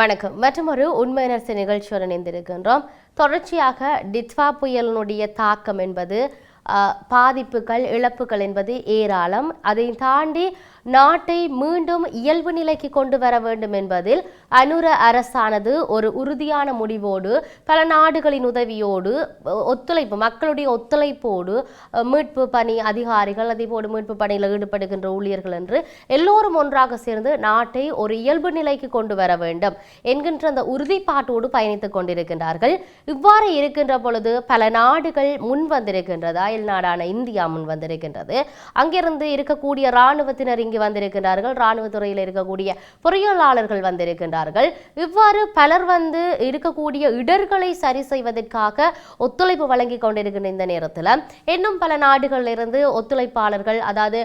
வணக்கம். மற்றொரு உண்மை நிகழ்ச்சியுடன் இணைந்திருக்கின்றோம். தொடர்ச்சியாக டிட்வா புயலினுடைய தாக்கம் என்பது பாதிப்புகள் இழப்புகள் என்பது ஏராளம். அதை தாண்டி நாட்டை மீண்டும் இயல்பு நிலைக்கு கொண்டு வர வேண்டும் என்பதில் அனுர அரசானது ஒரு உறுதியான முடிவோடு பல நாடுகளின் உதவியோடு ஒத்துழைப்பு மக்களுடைய ஒத்துழைப்போடு மீட்பு பணி அதிகாரிகள் அதேபோடு மீட்பு பணியில் ஈடுபடுகின்ற ஊழியர்கள் என்று எல்லோரும் ஒன்றாக சேர்ந்து நாட்டை ஒரு இயல்பு நிலைக்கு கொண்டு வர வேண்டும் என்கின்ற அந்த உறுதிப்பாட்டோடு பயணித்துக் கொண்டிருக்கின்றார்கள். இவ்வாறு இருக்கின்ற பொழுது பல நாடுகள் முன் வந்திருக்கின்றதா? அயல் நாடான இந்தியா முன் வந்திருக்கின்றது. அங்கிருந்து இருக்கக்கூடிய இராணுவத்தினர் இங்கு வந்திருக்கின்றார்கள். இராணுவத்துறையில் இருக்கக்கூடிய பொறியியலாளர்கள் வந்திருக்கின்றார்கள். இவ்வாறு பலர் வந்து இருக்கக்கூடிய இடர்களை சரி செய்வதற்காக ஒத்துழைப்பு வழங்கி கொண்டிருக்கின்ற இந்த நேரத்தில் இன்னும் பல நாடுகளில் இருந்து ஒத்துழைப்பாளர்கள் அதாவது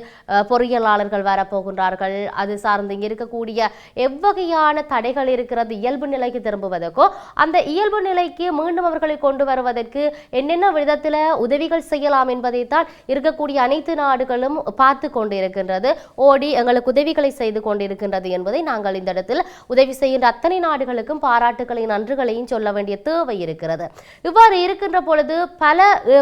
பொறியியலாளர்கள் வரப்போகின்றார்கள். அது சார்ந்து இங்கே இருக்கக்கூடிய எவ்வகையான தடைகள் இருக்கிறது இயல்பு நிலைக்கு திரும்புவதற்கோ அந்த இயல்பு நிலைக்கு மீண்டும் அவர்களை கொண்டு வருவதற்கு என்னென்ன விதத்தில் உதவிகள் செய்யலாம் என்பதைத்தான் இருக்கக்கூடிய அனைத்து நாடுகளும் பார்த்து கொண்டிருக்கின்றது. ஓடி எங்களுக்கு உதவிகளை செய்து கொண்டிருக்கின்றது என்பதை நாங்கள் இந்த இடத்தில் உதவி செய்கின்ற அத்தனை நாடுகளுக்கும் பாராட்டுகளையும் நன்றிகளையும் சொல்ல வேண்டிய தேவை இருக்கிறது. இவ்வாறு இருக்கின்ற பொழுது பல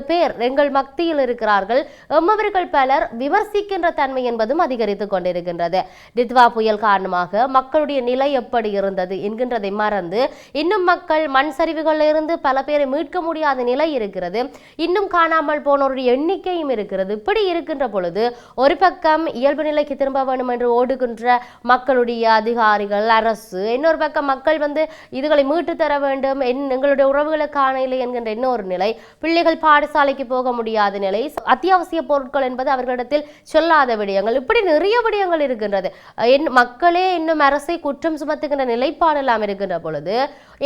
பேர் எங்கள் மத்தியில் இருக்கிறார்கள். எம்மவர்கள் பலர் விமர்சிக்கின்ற தன்மை என்பதும் அதிகரித்துக் கொண்டிருக்கின்றது. டித்வா புயல் காரணமாக மக்களுடைய நிலை எப்படி இருந்தது என்கின்றதை மறந்து இன்னும் மக்கள் மண் சரிவுகளிலிருந்து பல பேரை மீட்க முடியாத நிலை இருக்கிறது. இன்னும் காணாமல் போன போனோருடைய எண்ணிக்கையும் இருக்கிறது. இப்படி இருக்கின்ற பொழுது ஒரு பக்கம் இயல்பு நிலைக்கு திரும்ப வேண்டும் என்று ஓடுகின்ற மக்களுடைய அதிகாரிகள் அரசு இன்னொரு பக்கம் மக்கள் வந்து இதுகளை மீட்டு தர வேண்டும் என் எங்களுடைய உறவுகளை காணவில்லை என்கின்ற இன்னொரு நிலை. பிள்ளைகள் பாடசாலைக்கு போக முடியாத நிலை. அத்தியாவசிய பொருட்கள் என்பது அவர்களிடத்தில் சொல்லாத விடயங்கள். இப்படி நிறைய விடயங்கள் இருக்கின்றது. என் மக்களே இன்னும் அரசை குற்றம் சுமத்துகின்ற நிலைப்பாடு எல்லாம் இருக்கின்ற பொழுது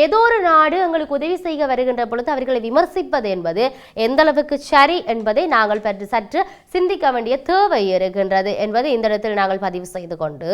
ஏதோ ஒரு நாடு எங்களுக்கு உதவி செய்ய வருகின்ற பொழுது அவர்களை விமர்சிப்பது என்பது எந்த அளவுக்கு சரி என்பதை நாங்கள் பற்றி சற்று சிந்திக்க வேண்டிய தேவை இருக்கின்றது என்பதை இந்த இடத்தில் நாங்கள் பதிவு செய்து கொண்டு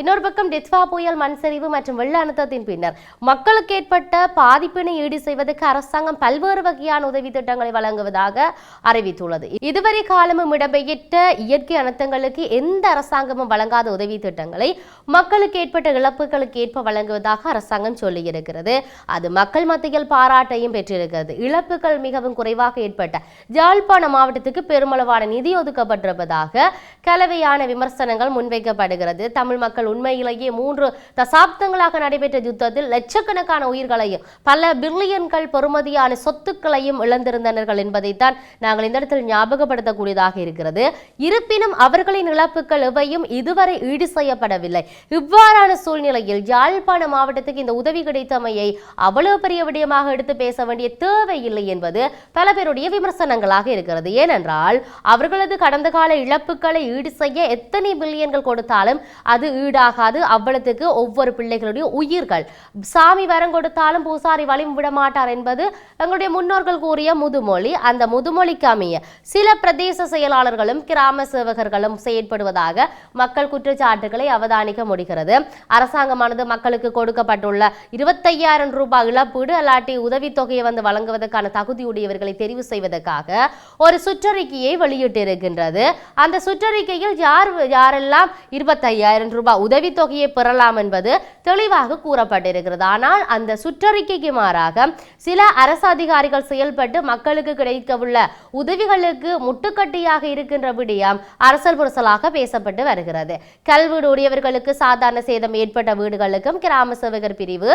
இன்னொரு பக்கம் டிட்வா புயல் மண் சரிவு மற்றும் வெள்ள அழுத்தத்தின் பின்னர் மக்களுக்கு ஏற்பட்ட பாதிப்பினை ஈடு செய்வதற்கு அரசாங்கம் பல்வேறு வகையான உதவி திட்டங்களை வழங்குவதாக அறிவித்துள்ளது. இதுவரை காலமும் இடம்பெற்ற இயற்கை அனர்த்தங்களுக்கு எந்த அரசாங்கமும் வழங்காத உதவி திட்டங்களை மக்களுக்கு ஏற்பட்ட இழப்புகளுக்கு ஏற்ப வழங்குவதாக அரசாங்கம் சொல்லியிருக்கிறது. அது மக்கள் மத்தியில் பாராட்டையும் பெற்றிருக்கிறது. இழப்புகள் மிகவும் குறைவாக ஏற்பட்ட ஜாழ்ப்பாண மாவட்டத்துக்கு பெருமளவான நிதி ஒதுக்கப்பட்டிருப்பதாக கலவையான விமர்சனங்கள் முன்வைக்கப்படுகிறது. தமிழ் மக்கள் உண்மையிலேயே மூன்று தசாப்தங்களாக நடைபெற்ற யுத்தத்தில் லட்சக்கணக்கான உயிர்களையும் பல பில்லியன்கள் பெறுமதியான சொத்துக்களையும் இழந்திருந்தனர்கள் என்பதைத்தான் நாங்கள் இந்த இடத்தில் ஞாபகப்படுத்தக்கூடியதாக இருக்கிறது. இருப்பினும் அவர்களின் இழப்புகள் எவையும் இதுவரை ஈடு செய்யப்படவில்லை. இவ்வாறான சூழ்நிலையில் யாழ்ப்பாண மாவட்டத்துக்கு இந்த உதவி கிடைத்தமையை அவ்வளவு பெரிய விடயமாக எடுத்து பேச வேண்டிய தேவையில்லை என்பது பல பேருடைய விமர்சனங்களாக இருக்கிறது. ஏனென்றால் அவர்களது கடந்த கால இழப்புகளை ஈடு செய்ய எத்தனை பில்லியன்கள் கொடுத்தாலும் அது ஈடாகாது. அவ்வளத்துக்கு ஒவ்வொரு பிள்ளைகளுடைய உயிர்கள். சாமி வரம் கொடுத்தாலும் பூசாரி வழி விட மாட்டார் என்பது எங்களுடைய முன்னோர்கள் கூறிய முதுமொழி. அந்த முதுமொழிக்கு அமைய சில பிரதேச செயலாளர்களும் கிராம சேவகர்களும் செயற்படுவதாக மக்கள் குற்றச்சாட்டுகளை அவதானிக்க முடிகிறது. அரசாங்கமானது மக்களுக்கு கொடுக்கப்பட்டுள்ள இருபத்தையாயிரம் ரூபாய் இழப்பீடு அல்லாட்டி உதவித்தொகையை வந்து வழங்குவதற்கான தகுதியுடையவர்களை தெரிவு செய்வதற்காக ஒரு சுற்றறிக்கையை வெளியிட்டிருக்கின்றது. அந்த சுற்றறிக்கையில் யார் யாரெல்லாம் இருபத்தையாயிரம் ரூபாய் உதவித்தொகையை பெறலாம் என்பது தெளிவாக கூறப்பட்டிருக்கிறது. ஆனால் அந்த சுற்றறிக்கைக்கு மாறாக சில அரசு அதிகாரிகள் செயல்பட்டு மக்களுக்கு கிடைக்கவுள்ள உதவிகளுக்கு முட்டுக்கட்டியாக இருக்கின்ற விடயம் அரசல் புரசலாக பேசப்பட்டு வருகிறது. கல்வீடு உடையவர்களுக்கு சாதாரண சேதம் ஏற்பட்ட வீடுகளுக்கும் கிராம சேவகர் பிரிவு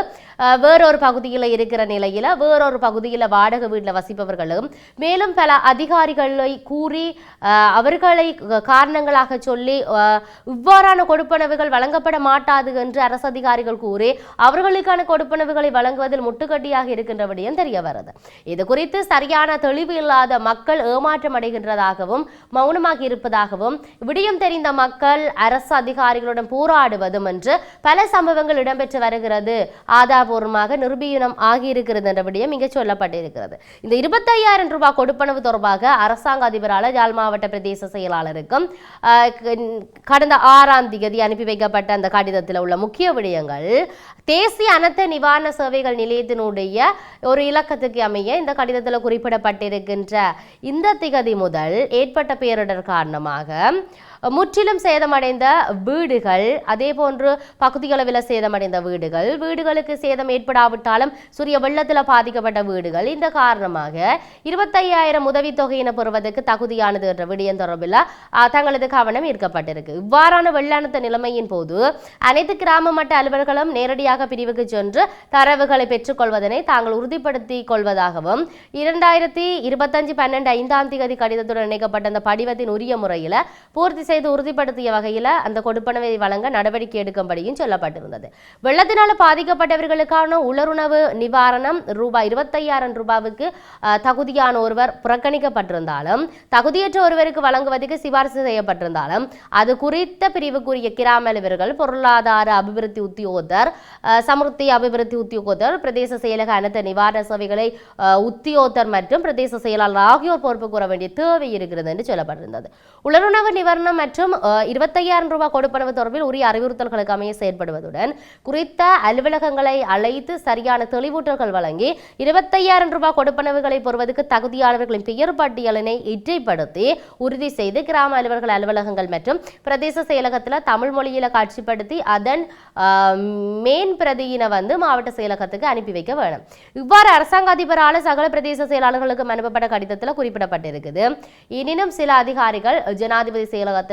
வேறொரு பகுதியில் இருக்கிற நிலையில் வேறொரு பகுதியில் வாடகை வீட்டில் வசிப்பவர்களும் மேலும் பல அதிக அதிகாரிகளை கூறி அவர்களை காரணங்களாக சொல்லி இவ்வாறான கொடுப்பனவுகள் வழங்கப்பட மாட்டாது என்று அரசு அதிகாரிகள் கூறி அவர்களுக்கான கொடுப்பனவுகளை வழங்குவதில் முட்டுக்கட்டியாக இருக்கின்ற விடயம் தெரிய வருது இது குறித்து சரியான தெளிவு இல்லாத மக்கள் ஏமாற்றம் அடைகின்றதாகவும் மௌனமாக இருப்பதாகவும் விடயம் தெரிந்த மக்கள் அரசு அதிகாரிகளுடன் போராடுவதும் என்று பல சம்பவங்கள் இடம்பெற்று வருகிறது. ஆதாரபூர்வமாக நிரூபீனம் ஆகியிருக்கிறது என்ற விடயம் இங்கே சொல்லப்பட்டிருக்கிறது. இந்த இருபத்தையாயிரம் ரூபாய் கொடுப்பனவு தொடர்பாக அரசாங்க அதிபரால் யாழ் மாவட்ட பிரதேச செயலாளருக்கும் கடந்த ஆறாம் தேதி அனுப்பி வைக்கப்பட்ட அந்த கடிதத்தில் உள்ள முக்கிய விடயங்கள் தேசிய அனர்த்த நிவாரண சேவைகள் நிலையத்தினுடைய ஒரு இலக்கத்துக்கு அமைய இந்த கடிதத்தில் குறிப்பிடப்பட்டிருக்கின்ற இந்த திகதி முதல் ஏற்பட்ட பேரிடர் காரணமாக முற்றிலும் சேதமடைந்த வீடுகள் அதே போன்று பகுதிகளவில் சேதமடைந்த வீடுகள் வீடுகளுக்கு சேதம் ஏற்படாவிட்டாலும் சூரிய வெள்ளத்தில் பாதிக்கப்பட்ட வீடுகள். இந்த காரணமாக இருபத்தையாயிரம் உதவித்தொகையினை பெறுவதற்கு தகுதியானது என்ற விடயம் தொடர்பில் தங்களது கவனம் ஈர்க்கப்பட்டிருக்கு. இவ்வாறான வெள்ளானத்த நிலைமையின் போது அனைத்து கிராம மட்ட அலுவலர்களும் நேரடியாக பிரிவுக்கு சென்று தரவுகளை பெற்றுக்கொள்வதனை தாங்கள் உறுதிப்படுத்தி கொள்வதாகவும் இரண்டாயிரத்தி இருபத்தஞ்சு பன்னெண்டு ஐந்தாம் தேதி கடிதத்துடன் இணைக்கப்பட்ட அந்த படிவத்தின் உரிய முறையில் பூர்த்தி செய்து உறுதிப்படுத்திய வகையில் அந்த கொடுப்பனவை வழங்க நடவடிக்கை எடுக்கும்படியும் சொல்லப்பட்டிருந்தது. வெள்ளத்தினால் பாதிக்கப்பட்டவர்களுக்கான உலருணவு நிவாரணம் ரூபாய் இருபத்தையாயிரம் ரூபாவுக்கு தகுதியான ஒருவர் புறக்கணிக்கப்பட்டிருந்தாலும் தகுதியற்ற ஒருவருக்கு வழங்குவதற்கு சிபாரிசு செய்யப்பட்டிருந்தாலும் அது குறித்த பிரிவுக்குரிய கிராம அலுவலர்கள் பொருளாதார அபிவிருத்தி உத்தியோகத்தர் அஹ், அபிவிருத்தி உத்தியோகத்தர் பிரதேச செயலக அனைத்து நிவாரண சேவைகளை உத்தியோகத்தர் மற்றும் பிரதேச செயலாளர் ஆகியோர் பொறுப்பு கூற வேண்டிய தேவை இருக்கிறது என்று சொல்லப்பட்டிருந்தது. உலருணவு நிவாரணம் மற்றும் இருபத்தையாயிரம் ரூபாய் கொடுப்பனவு தொடர்பில் உரிய அறிவுறுத்தல்களுக்கு அமைய செயற்படுவதுடன் குறித்த அலுவலகங்களை அழைத்து சரியான தெளிவூட்டல்கள் வழங்கி இருபத்தையாயிரம் ரூபாய் கொடுப்பனவுகளை பெறுவதற்கு தகுதியானவர்களின் பெயர் பட்டியலினை இற்றைப்படுத்தி உறுதி செய்து கிராம அலுவலர்கள் அலுவலகங்கள் மற்றும் பிரதேச செயலகத்தில் தமிழ் மொழியில காட்சிப்படுத்தி அதன் மேன் பிரதியினை வந்து மாவட்ட செயலகத்துக்கு அனுப்பி வைக்க வேணும். இவ்வாறு அரசாங்க அதிபரால் சகல பிரதேச செயலாளர்களுக்கு அனுப்பப்பட்ட கடிதத்தில் குறிப்பிடப்பட்டிருக்குது. எனினும் சில அதிகாரிகள் ஜனாதிபதி செயலகத்தில்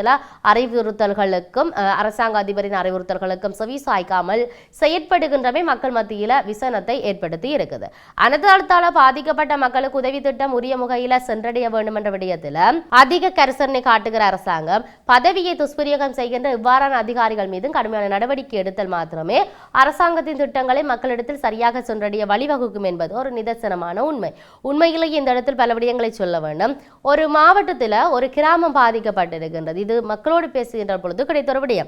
அறிவுறுத்தல்களுக்கும் அரசாங்க அதிபரின் அறிவுறுத்தல்களுக்கும் செவி சாய்க்காமல் செயற்படுகின்றமை மக்கள் மத்தியில் விசனத்தை ஏற்படுத்தி இருக்குது. அனதாளத்தால் பாதிக்கப்பட்ட மக்களுக்கு உதவி திட்டம் உரிய முகையில் சென்றடைய வேண்டும் என்ற விடயத்தில் அதிக கரிசனை காட்டுகிற அரசாங்கம் பதவியை துஷ்பிரயோகம் செய்கின்ற இவ்வாறான அதிகாரிகள் மீதும் கடுமையான நடவடிக்கை எடுத்தல் மாத்திரமே அரசாங்கத்தின் திட்டங்களை மக்களிடத்தில் சரியாக சென்றடைய வழிவகுக்கும் என்பது ஒரு நிதர்சனமான உண்மை. உண்மையிலேயே இந்த இடத்தில் பல விடயங்களை சொல்ல வேண்டும். ஒரு மாவட்டத்தில் ஒரு கிராமம் பாதிக்கப்பட்டிருக்கின்றது. செய்து மக்களோடு பேசுகின்ற பொழுது கிடைத்தவருடைய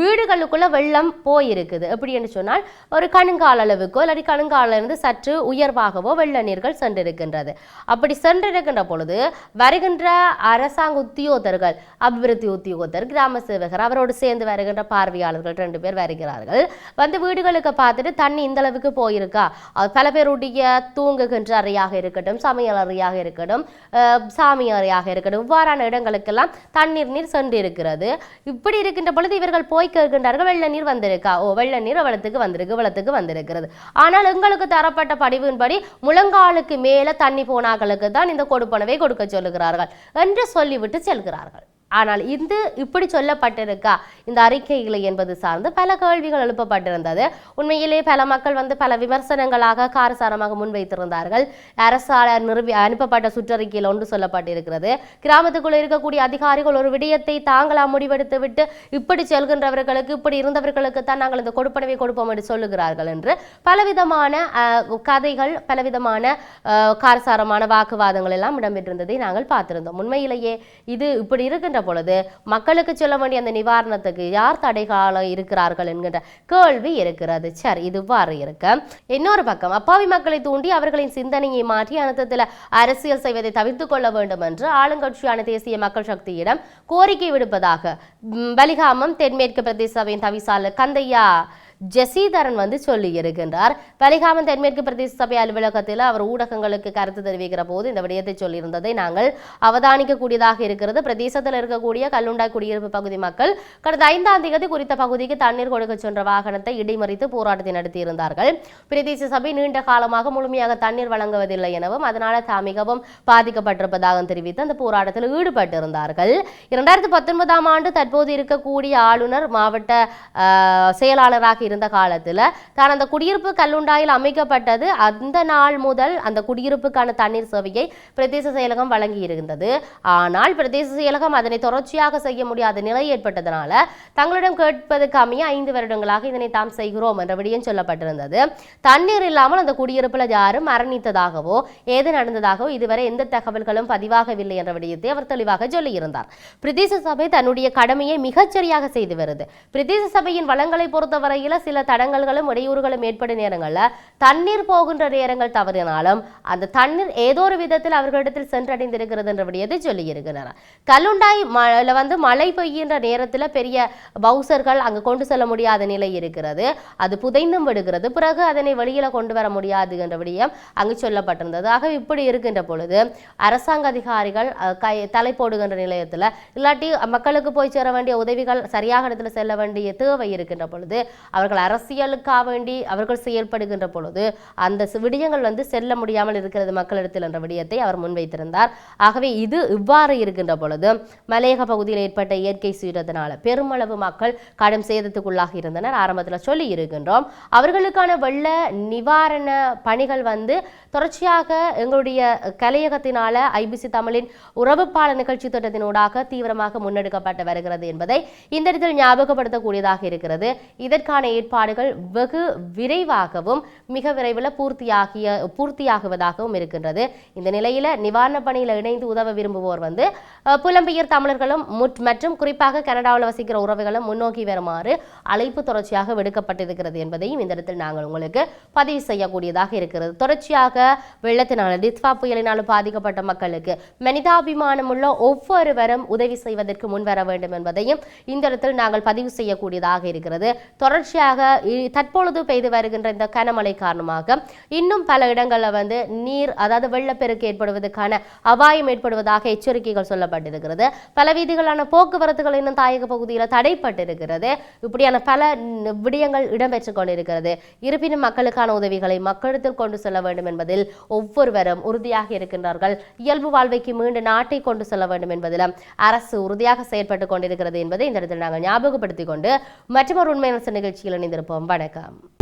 வீடுகளுக்குள்ள வெள்ளம் போயிருக்குது. எப்படி என்று சொன்னால் ஒரு கணுங்கால் அளவுக்கோ இல்லாட்டி கணுங்காலிருந்து சற்று உயர்வாகவோ வெள்ள நீர்கள் சென்றிருக்கின்றது. அப்படி சென்றிருக்கின்ற பொழுது வருகின்ற அரசாங்க உத்தியோகத்தர்கள் அபிவிருத்தி உத்தியோகத்தர் கிராம சேவகர் அவரோடு சேர்ந்து வருகின்ற பார்வையாளர்கள் ரெண்டு பேர் வருகிறார்கள். வந்து வீடுகளுக்கு பார்த்துட்டு தண்ணி இந்த அளவுக்கு போயிருக்கா? பல பேருடைய தூங்குகின்ற அறையாக இருக்கட்டும் சமையல் அறையாக இருக்கட்டும் சாமி அறையாக இருக்கட்டும் இவ்வாறான இடங்களுக்கெல்லாம் தண்ணீர் நீர் சென்று இருக்கிறது இப்படி இருக்கின்ற பொழுது இவர்கள் போய் கேட்கின்றார்கள் வெள்ள நீர் வந்திருக்கா? ஓ வெள்ள நீர் வளத்துக்கு வந்திருக்கு வளத்துக்கு வந்திருக்கிறது. ஆனால் எங்களுக்கு தரப்பட்ட படிவின்படி முழங்காலுக்கு மேல தண்ணி போனாக்களுக்கு தான் இந்த கொடுப்பனவை கொடுக்க சொல்லுகிறார்கள் என்று சொல்லிவிட்டு செல்கிறார்கள். ஆனால் இது இப்படி சொல்லப்பட்டிருக்கா? இந்த அறிக்கைகளை என்பது சார்ந்து பல கேள்விகள் எழுப்பப்பட்டிருந்தது. உண்மையிலே பல மக்கள் வந்து பல விமர்சனங்களாக காரசாரமாக முன்வைத்திருந்தார்கள். அரசால் நிறுவி அனுப்பப்பட்ட சுற்றறிக்கையில் ஒன்று சொல்லப்பட்டிருக்கிறது. கிராமத்துக்குள்ள இருக்கக்கூடிய அதிகாரிகள் ஒரு விடயத்தை தாங்களா முடிவெடுத்து விட்டு இப்படி செல்கின்றவர்களுக்கு இப்படி இருந்தவர்களுக்கு தான் நாங்கள் இந்த கொடுப்பனவை கொடுப்போம் என்று சொல்லுகிறார்கள் என்று பலவிதமான கதைகள் பலவிதமான காரசாரமான வாக்குவாதங்கள் எல்லாம் இடம்பெற்றிருந்ததை நாங்கள் பார்த்திருந்தோம். உண்மையிலேயே இது இப்படி இருக்கின்ற இருக்கின்ற பொழுது மக்களுக்கு சொல்ல வேண்டிய அந்த நிவாரணத்துக்கு யார் தடைகாலம் இருக்கிறார்கள் என்கின்ற கேள்வி இருக்கிறது. சரி இதுவாறு இருக்க. இன்னொரு பக்கம் அப்பாவி மக்களை தூண்டி அவர்களின் சிந்தனையை மாற்றி அனர்த்தத்தில் அரசியல் செய்வதை தவிர்த்து கொள்ள வேண்டும் என்று ஆளுங்கட்சியான தேசிய மக்கள் சக்தியிடம் கோரிக்கை விடுப்பதாக பலிகாமம் தென்மேற்கு பிரதேச சபையின் தவிசாளர் கந்தையா ஜெசீதரன் வந்து சொல்லி இருக்கின்றார். பலிகாமன் தென்மேற்கு பிரதேச சபை அலுவலகத்தில் அவர் ஊடகங்களுக்கு கருத்து தெரிவிக்கிற போது இந்த விடயத்தை சொல்லியிருந்ததை நாங்கள் அவதானிக்கக்கூடியதாக இருக்கிறது. பிரதேசத்தில் இருக்கக்கூடிய கல்லுண்டாய் குடியிருப்பு பகுதி மக்கள் கடந்த ஐந்தாம் தேதி குறித்த பகுதிக்கு தண்ணீர் கொடுக்க சென்ற வாகனத்தை இடைமறித்து போராட்டத்தை நடத்தியிருந்தார்கள். பிரதேச சபை நீண்ட காலமாக முழுமையாக தண்ணீர் வழங்குவதில்லை எனவும் அதனால தாம் மிகவும் பாதிக்கப்பட்டிருப்பதாக தெரிவித்து அந்த போராட்டத்தில் ஈடுபட்டிருந்தார்கள். இரண்டாயிரத்தி பத்தொன்பதாம் ஆண்டு தற்போது இருக்கக்கூடிய ஆளுநர் மாவட்ட செயலாளராக இருந்த காலத்தில் தான் அந்த குடியிருப்பு கல்லுண்டாயில் அமைக்கப்பட்டது. அந்த நாள் முதல் அந்த குடியிருப்புக்கான தண்ணீர் சேவையை பிரதேச செயலகம் வழங்கி இருந்தது. ஆனால் பிரதேச செயலகம் அதனை தொடர்ச்சியாக செய்ய முடியாத நிலை ஏற்பட்டதனால தங்களிடம் கேட்பதற்கு அமைய ஐந்து வருடங்களாக இதனை தாம் செய்கிறோம் என்ற விடயம் சொல்லப்பட்டிருந்தது. தண்ணீர் இல்லாமல் அந்த குடியிருப்பில் யாரும் மரணித்ததாகவோ ஏது நடந்ததாகவோ இதுவரை எந்த தகவல்களும் பதிவாகவில்லை என்ற விடயத்தை அவர் தெளிவாக சொல்லியிருந்தார். பிரதேச சபை தன்னுடைய கடமையை மிகச்சரியாக செய்து வருது. பிரதேச சபையின் வளங்களை பொறுத்தவரையில் சில தடங்கல்களும் இடையூறுகளும் ஏற்படும் நேரங்களில் தண்ணீர் போகின்ற நேரங்கள் தவறினாலும் அந்த தண்ணீர் ஏதோ ஒரு விதத்தில் அவர்களிடத்தில் சென்றடைந்திருக்கிறது என்ற விடயத்தை சொல்லியிருக்கிறார். கல்லுண்டாய் மழையில் வந்து மழை பெய்கின்ற நேரத்தில் பெரிய பவுசர்கள் அங்கு கொண்டு செல்ல முடியாத நிலை இருக்கிறது. அது புதைந்தும் விடுகிறது. பிறகு அதனை வெளியில் கொண்டு வர முடியாது என்ற விடயம் அங்கு சொல்லப்பட்டிருந்தது. ஆகவே இப்படி இருக்கின்ற பொழுது அரசாங்க அதிகாரிகள் கை தலை போடுகின்ற நிலையத்துல இல்லாட்டி மக்களுக்கு போய் சேர வேண்டிய உதவிகள் சரியாக இடத்துல செல்ல வேண்டிய தேவை இருக்கின்ற பொழுது அவர்கள் அரசியலுக்காக வேண்டி அவர்கள் செயல்படுகின்ற பொழுது அந்த விடயங்கள் வந்து செல்ல முடியாமல் இருக்கிறது மக்களிடத்தில் என்ற விடயத்தை அவர் முன்வைத்திருந்தார். ஆகவே இது இவ்வாறு இருக்கின்ற பொழுது மலையக பகுதியில் ஏற்பட்ட இயற்கை சீற்றத்தினால பெருமளவு மக்கள் கடும் சேதத்துக்குள்ளாக இருந்தனர். ஆரம்பத்தில் சொல்லி இருக்கின்றோம். அவர்களுக்கான வெள்ள நிவாரண பணிகள் வந்து தொடர்ச்சியாக எங்களுடைய கலையகத்தினால ஐபிசி தமிழின் உறவுப்பால நிகழ்ச்சி திட்டத்தினூடாக தீவிரமாக முன்னெடுக்கப்பட்டு வருகிறது என்பதை இந்த இடத்தில் ஞாபகப்படுத்தக்கூடியதாக இருக்கிறது. இதற்கான ஏற்பாடுகள் வெகு விரைவாகவும் மிக விரைவில் பூர்த்தியாகிய பூர்த்தியாகுவதாகவும் இருக்கின்றது. இந்த நிலையில் நிவாரண பணியில் இணைந்து உதவ விரும்புவோர் வந்து புலம்பெயர் தமிழர்களும் மற்றும் குறிப்பாக கனடாவில் வசிக்கிற உறவுகளும் முன்னோக்கி வருமாறு அழைப்பு தொடர்ச்சியாக விடுக்கப்பட்டிருக்கிறது என்பதையும் இந்த இடத்தில் நாங்கள் உங்களுக்கு பதிவு செய்யக்கூடியதாக இருக்கிறது. தொடர்ச்சியாக வெள்ளத்தினால டித்வா புயலினால் பாதிக்கப்பட்ட மக்களுக்கு மனிதாபிமானம் உள்ள ஒவ்வொருவரும் உதவி செய்வதற்கு முன்வர வேண்டும் என்பதையும் இந்த இடத்தில் நாங்கள் பதிவு செய்யக்கூடியதாக இருக்கிறது. தொடர்ச்சியாக தொடர்ச்சியாக தற்பொழுது பெய்து வருகின்ற இந்த கனமழை காரணமாக இன்னும் பல இடங்களில் வந்து நீர் அதாவது வெள்ளப்பெருக்கு ஏற்படுவதற்கான அபாயம் ஏற்படுவதாக எச்சரிக்கைகள் சொல்லப்பட்டிருக்கிறது. பல வீதிகளான போக்குவரத்துகள் இன்னும் தாயக பகுதியில் தடைப்பட்டிருக்கிறது. இப்படியான பல விடயங்கள் இடம்பெற்றுக் கொண்டிருக்கிறது. இருப்பினும் மக்களுக்கான உதவிகளை மக்களிடத்தில் கொண்டு செல்ல வேண்டும் என்பதில் ஒவ்வொருவரும் உறுதியாக இருக்கின்றார்கள். இயல்பு வாழ்வைக்கு மீண்டும் நாட்டை கொண்டு செல்ல வேண்டும் என்பதிலும் அரசு உறுதியாக செயற்பட்டுக் கொண்டிருக்கிறது என்பதை இந்த இடத்தில் நாங்கள் ஞாபகப்படுத்திக் கொண்டு மற்றொரு உண்மையான நிகழ்ச்சியில் இணைந்திருப்போம் வணக்கம்